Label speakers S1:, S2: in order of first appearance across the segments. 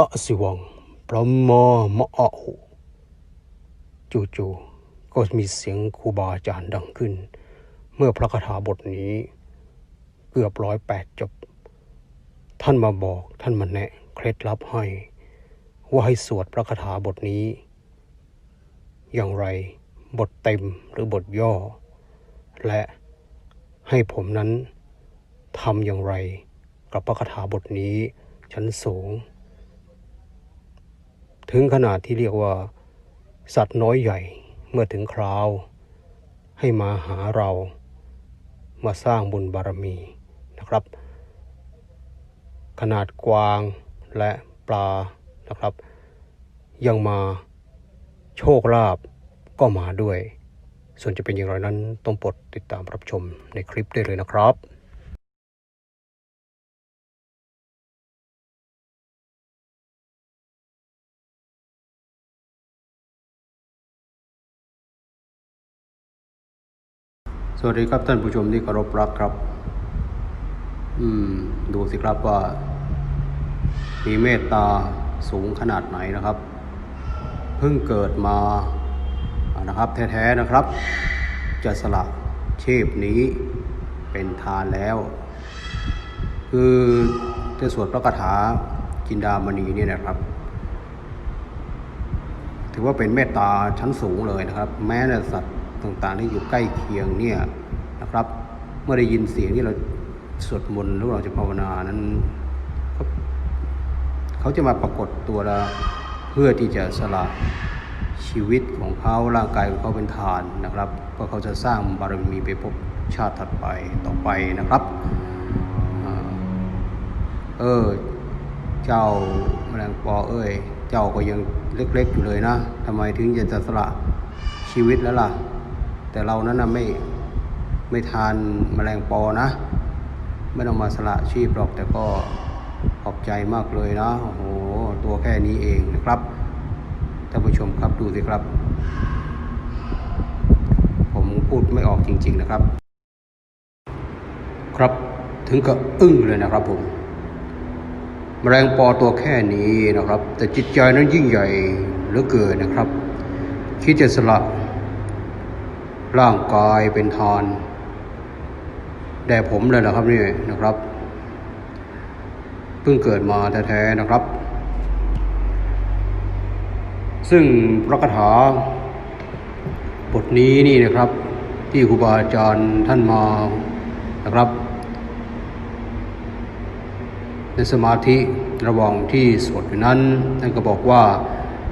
S1: อะสิวงพระมอมะอะโหจู่ๆก็มีเสียงครูบาอาจารย์ดังขึ้น เมื่อพระคาถาบทนี้ เกือบร้อยแปดจบ ท่านมาบอกท่านมาแนะเคล็ดลับให้ ว่าให้สวดพระคาถาบทนี้ อย่างไรบทเต็มหรือบทย่อ และให้ผมนั้นทำอย่างไรกับพระคาถาบทนี้ชั้นสูง ถึงขนาดที่เรียกว่า สัตว์น้อยใหญ่เมื่อถึงคราว ให้มาหาเรามาสร้างบุญบารมีนะครับ ขนาดกวางและปลานะครับ ยังมาโชคลาภก็มาด้วย ส่วนจะเป็นอย่างไรนั้นต้องปดติดตามรับชมในคลิปได้เลยนะครับ สวัสดีครับท่านผู้ชมที่เคารพรักครับ อืม ดูสิครับว่า มีเมตตาสูงขนาดไหนนะครับ เพิ่งเกิดมานะครับ แท้ๆนะครับ จะสละชีพนี้เป็นทานแล้ว คือจะสวดพระคาถาจินดามณีนี่นะครับ ถือว่าเป็นเมตตาชั้นสูงเลยนะครับ แม้แต่สัตว์ ต่างๆที่อยู่ใกล้เคียงเนี่ยนะครับ เมื่อได้ยินเสียงที่เราสวดมนต์หรือเราจะภาวนานั้นเขาเขาจะมาปรากฏตัวเราเพื่อที่จะสละชีวิตของเขาร่างกายของเขาเป็นทานนะครับเพราะเขาจะสร้างบารมีไปพบชาติถัดไปต่อไปนะครับเออเจ้าแมลงปอเอ้ย เจ้าก็ยังเล็กๆอยู่เลยนะทำไมถึงจะสละชีวิตแล้วล่ะ แต่เรานั้นนะไม่ไม่ทานแมลงปอนะ ไม่ต้องมาสละชีพหรอกแต่ก็ขอบใจมากเลยนะโอ้โหตัวแค่นี้เองนะครับท่านผู้ชมครับดูสิครับ ผมพูดไม่ออกจริง ๆนะครับ ครับถึงกับอึ้งเลยนะครับผมแมลงปอตัวแค่นี้นะครับ แต่จิตใจนั้นยิ่งใหญ่เหลือเกินนะครับ คิดจะสละ ร่างกายเป็นทานแด่ผมเลยนะครับนี่นะครับ เพิ่งเกิดมาแท้ๆนะครับ ซึ่งพระคาถาบทนี้นี่นะครับ ที่ครูบาอาจารย์ท่านมานะครับ ในสมาธิระหว่างที่สวดอยู่นั้นท่านก็บอกว่า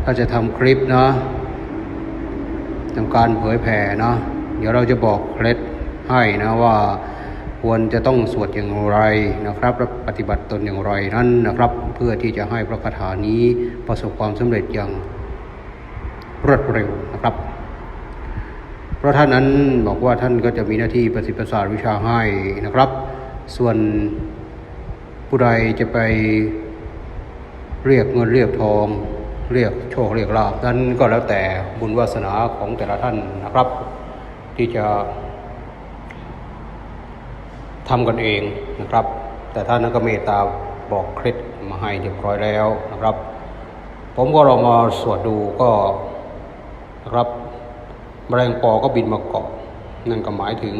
S1: ถ้าจะทำคลิปนะ ทำการเผยแผ่นะ เดี๋ยวเราจะบอกเคล็ดให้นะว่าควรจะต้องสวดอย่างไรนะครับและปฏิบัติตนอย่างไรนั้นนะครับ เพื่อที่จะให้พระคาถานี้ประสบความสำเร็จอย่างรวดเร็วนะครับ เพราะท่านนั้นบอกว่าท่านก็จะมีหน้าที่ประสิทธิ์ประสาทวิชาให้นะครับ ส่วนผู้ใดจะไปเรียกเงินเรียกทอง เรียกโชคเรียกลาบนั้นก็แล้วแต่บุญวาสนาของแต่ละท่านนะครับ ที่จะทำกันเองนะครับ แต่ท่านนั้นก็เมตตาบอกเคล็ดมาให้เรียบร้อยแล้วนะครับ ผมก็ลองมาสวดดูก็นะครับแมลงปอก็บินมาเกาะนั่นก็หมายถึง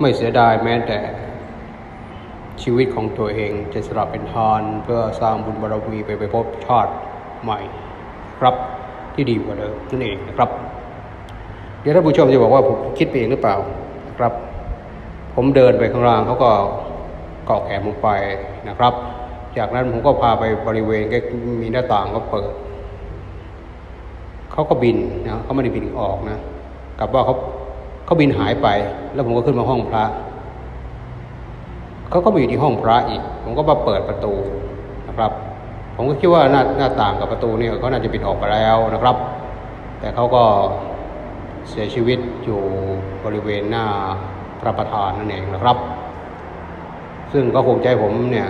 S1: ไม่เสียดายแม้แต่ชีวิตของตัวเองจะสละเป็นทานเพื่อสร้างบุญบารมีไปไปพบชาติ ใหม่ครับที่ดีกว่าเดิมนั่นเองนะครับ เดี๋ยวท่านผู้ชมจะบอกว่าผมคิดไปเองหรือเปล่าครับ ผมเดินไปข้างล่างเขาก็เกาะแขนผมไปนะครับ จากนั้นผมก็พาไปบริเวณกล้มีหน้าต่างก็เปิดเขาก็บินนะเขาไม่ได้บินออกนะกลับว่าเขาเขาบินหายไป แล้วผมก็ขึ้นมาห้องพระเขาก็มาอยู่ที่ห้องพระอีก ผมก็มาเปิดประตูนะครับ ผมก็คิดว่าหน้าหน้าต่างกับประตูเนี่ยเขาน่าจะปิดออกไปแล้วนะครับ แต่เขาก็เสียชีวิตอยู่บริเวณหน้าพระประธานนั่นเองนะครับ ซึ่งก็คงใจผมเนี่ย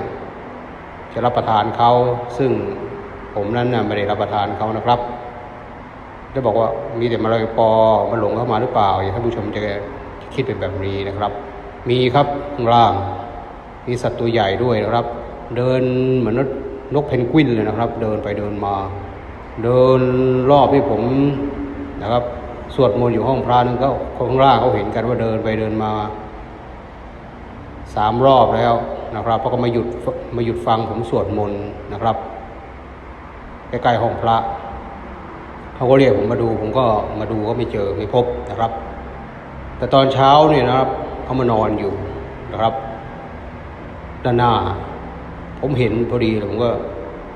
S1: จะรับประทานเขาซึ่งผมนั้นน่ะไม่ได้รับประทานเขานะครับได้บอกว่ามีแต่มะเร็งปอมันหลงเข้ามาหรือเปล่าอย่าท่านผู้ชมจะคิดเป็นแบบนี้นะครับ มีครับข้างล่าง มีสัตว์ตัวใหญ่ด้วยนะครับ เดินเหมือน นกเพนกวินเลยนะครับ เดินไปเดินมา เดินรอบที่ผมนะครับสวดมนต์อยู่ห้องพระนึงก็ข้างล่างเขาเห็นกันว่าเดินไปเดินมาสามรอบแล้วนะครับแล้วก็มาหยุดมาหยุดฟังผมสวดมนต์นะครับใกล้ๆห้องพระเขาก็เรียกผมมาดู ผมก็มาดูก็ไม่เจอไม่พบนะครับ แต่ตอนเช้าเนี่ยนะครับเขามานอนอยู่นะครับ ด้านหน้า ผมเห็นพอดีแล้วผมก็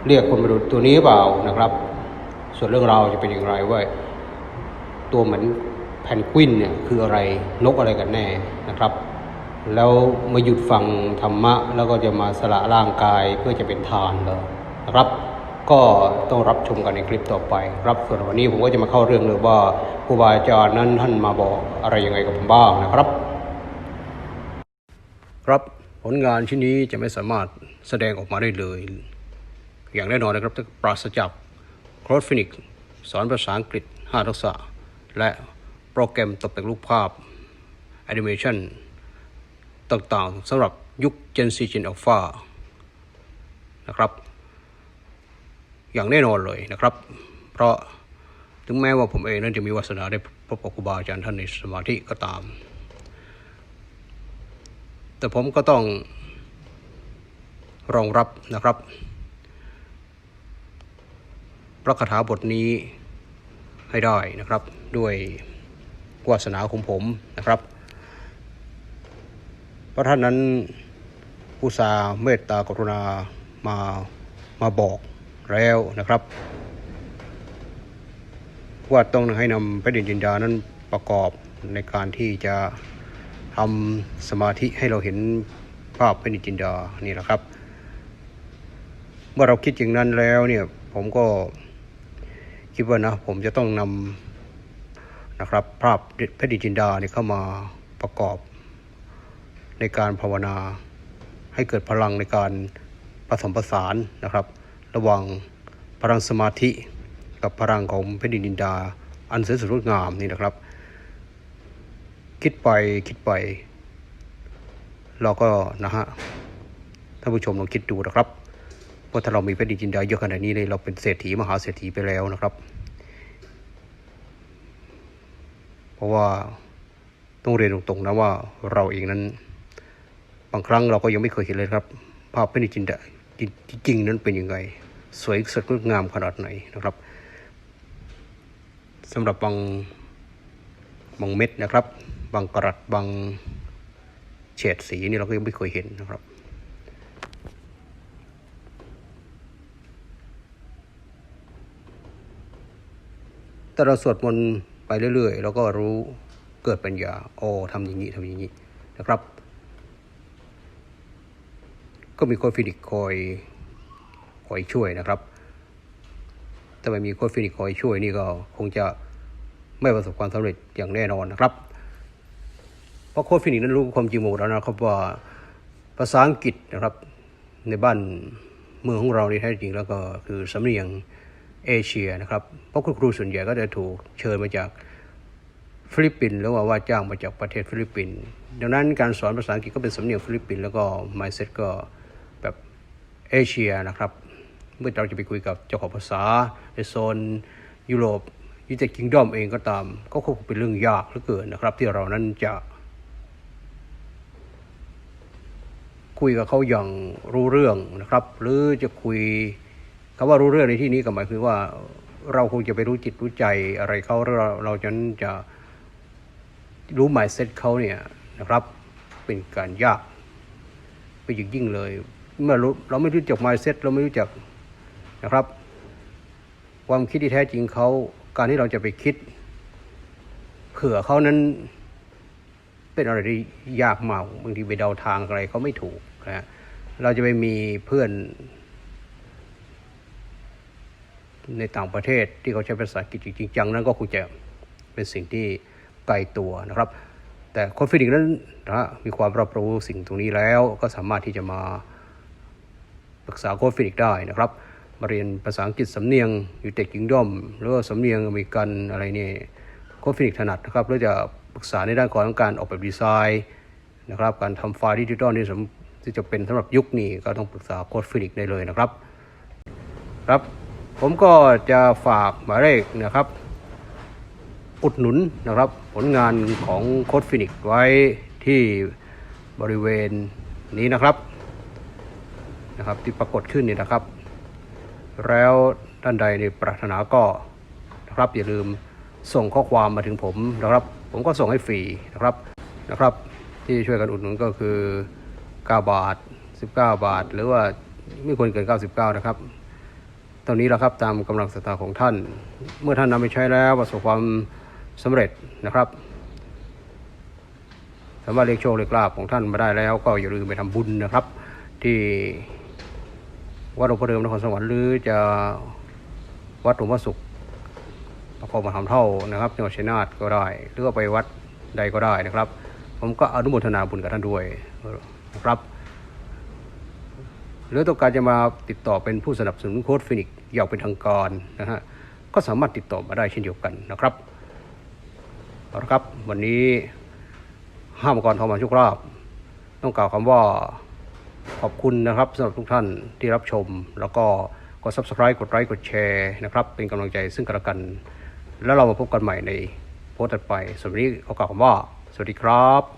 S1: เรียกคนมาดูตัวนี้เปล่านะครับ ส่วนเรื่องราวจะเป็นอย่างไรว่า ตัวเหมือนแพนกวินเนี่ยคืออะไรนกอะไรกันแน่นะครับ แล้วมาหยุดฟังธรรมะ แล้วก็จะมาสละร่างกายเพื่อจะเป็นทานเลยนะครับก็ต้องรับชมกันในคลิปต่อไป รับส่วนวันนี้ผมก็จะมาเข้าเรื่องเลยว่าครูบาอาจารย์นั้นท่านมาบอกอะไรยังไงกับผมบ้างนะครับ ครับ ลงานชิ้นนี้จะไม่สามารถแสดงออกมาได้เลย อย่างแน่นอนนะครับถ้าปราศจากโครดฟินิกสอนภาษาอังกฤษ 5 ทักษะ และโปรแกรมตกแต่งรูปภาพแอนิเมชันต่างๆสำหรับยุค Gen Z Gen Alpha นะครับ อย่างแน่นอนเลยนะครับ เพราะถึงแม้ว่าผมเองนั้นจะมีวาสนาได้พบกับครูบาอาจารย์ท่านในสมาธิก็ตาม แต่ผมก็ต้องรองรับนะครับพระคาถาบทนี้ให้ได้นะครับด้วยวาสนาของผมนะครับ เพราะท่านนั้นอุตสาเมตตากรุณามามาบอกแล้วนะครับ ว่าต้องให้นำพระเดชจินดานั้นประกอบในการที่จะ ทำสมาธิให้เราเห็นภาพพระเดชจินดานี่แหละครับ เมื่อเราคิดอย่างนั้นแล้วเนี่ยผมก็คิดว่านะผมจะต้องนำนะครับ ภาพพระเดชจินดาเนี่ยเข้ามาประกอบในการภาวนาให้เกิดพลังในการผสมผสานนะครับ ระหว่างพลังสมาธิ กับพลังของแผ่นดินดินดา อันสวยสดงดงามนี่นะครับ คิดไปคิดไปเราก็นะฮะท่านผู้ชมลองคิดดูนะครับว่าะถ้าเรามีแผ่นดินดินดาเยอะขนาดนี้เลยเราเป็นเศรษฐีมหาเศรษฐีไปแล้วนะครับ เพราะว่าต้องเรียนตรงๆนะว่าเราเองนั้น บางครั้งเราก็ยังไม่เคยเห็นเลยครับ ภาพแผ่นดินจินดาจริงๆนั้นเป็นยังไง สวยสดงดงามขนาดไหนนะครับสำหรับบางบางเม็ดนะครับ บางกรัดบางเฉดสีนี่เราก็ยังไม่เคยเห็นนะครับ แต่เราสวดมนต์ไปเรื่อยๆเราก็รู้เกิดปัญญาโอ้ทำอย่างนี้ทำอย่างนี้นะครับ ก็มีโค้ดฟินิกคอยคอยช่วยนะครับถ้าไม่มีโค้ดฟินิกคอยช่วยนี่ก็คงจะไม่ประสบความสำเร็จอย่างแน่นอนนะครับ เพราะโค้ดฟินิกนั้นรู้ความจริงหมดแล้วนะครับว่าภาษาอังกฤษนะครับในบ้านเมืองของเรานี่แท้จริงแล้วก็คือสำเนียงเอเชียนะครับเพราะคุณครูส่วนใหญ่ก็จะถูกเชิญมาจากฟิลิปปินส์หรือว่าว่าจ้างมาจากประเทศฟิลิปปินส์ดังนั้นการสอนภาษาอังกฤษก็เป็นสำเนียงฟิลิปปินส์แล้วก็ mindset ก็แบบเอเชียนะครับ เมื่อเราจะไปคุยกับเจ้าของภาษาในโซนยุโรปยูเต็ดคิงดอมเองก็ตาม ก็คงเป็นเรื่องยากเหลือเกินนะครับ ที่เรานั้นจะ คุยกับเขาอย่างรู้เรื่องนะครับ หรือจะคุยคำว่ารู้เรื่องในที่นี้ก็หมายคือว่าเราคงจะไปรู้จิตรู้ใจอะไรเขาเราเราจะจะรู้หมายเซตเขาเนี่ยนะครับ เป็นการยากไปยิ่งยิ่งเลย เมื่อรู้เราไม่รู้จักหมายเซตเราไม่รู้จักนะครับ ความคิดที่แท้จริงเขาการที่เราจะไปคิด เผื่อเขานั้น เป็นอะไรที่ยากมากบางทีไปเดาทางอะไรเขาไม่ถูก นะเราจะไปมีเพื่อน ในต่างประเทศที่เขาใช้ภาษาอังกฤษจริงจังนั้นก็คงจะเป็นสิ่งที่ไกลตัวนะครับ แต่คนฟินิกส์นั้นนะมีความรับรู้สิ่งตรงนี้แล้วก็สามารถที่จะมาปรึกษาโค้ชฟินิกส์ได้นะครับ มาเรียนภาษาอังกฤษสำเนียงยูเต็ดกิงดอมหรือว่าสำเนียงอเมริกันอะไรนี่โค้ชฟินิกส์ถนัดนะครับแล้วจะปรึกษาในด้านของการออกแบบดีไซน์นะครับ การทำไฟล์ดิจิทัลนี่สำ ที่จะเป็นสำหรับยุคนี้ก็ต้องปรึกษาโค้ชฟินิกได้เลยนะครับ ครับ ผมก็จะฝากหมายเลขนะครับ อุดหนุนนะครับ ผลงานของโค้ดฟินิกไว้ที่บริเวณนี้นะครับนะครับที่ปรากฏขึ้นนี่นะครับ แล้วท่านใดในปรารถนาก็นะครับอย่าลืมส่งข้อความมาถึงผมนะครับ ผมก็ส่งให้ฟรีนะครับนะครับ ที่ช่วยกันอุดหนุนก็คือ 9 บาท 19 บาท หรือว่าไม่ควรเกิน 99 นะครับตอนนี้แหละครับตามกำลังศรัทธาของท่าน เมื่อท่านนำไปใช้แล้วประสบความสำเร็จนะครับ สามารถเรียกโชคเรียกลาภของท่านมาได้แล้ว ก็อย่าลืมไปทำบุญนะครับ ที่วัดหลวงพ่อเดิมนครสวรรค์หรือจะวัดหลวงพ่อสุขประคองมาทำเท่านะครับจังหวัดชัยนาทก็ได้ หรือว่าไปวัดใดก็ได้นะครับ ผมก็อนุโมทนาบุญกับท่านด้วย นะครับหรือต้องการจะมาติดต่อเป็นผู้สนับสนุนโค้ดฟินิกซ์อย่างเป็นทางการนะฮะก็สามารถติดต่อมาได้เช่นเดียวกันนะครับเอาละครับวันนี้ห้ามกรทองมาชุกราบ ต้องกล่าวคำว่าขอบคุณนะครับสำหรับทุกท่านที่รับชม แล้วก็กด subscribe กดไลค์กดแชร์นะครับ เป็นกำลังใจซึ่งกันและกัน แล้วเรามาพบกันใหม่ในโพสต์ถัดไปสำหรับวันนี้ขอกล่าวคำว่า สวัสดีครับ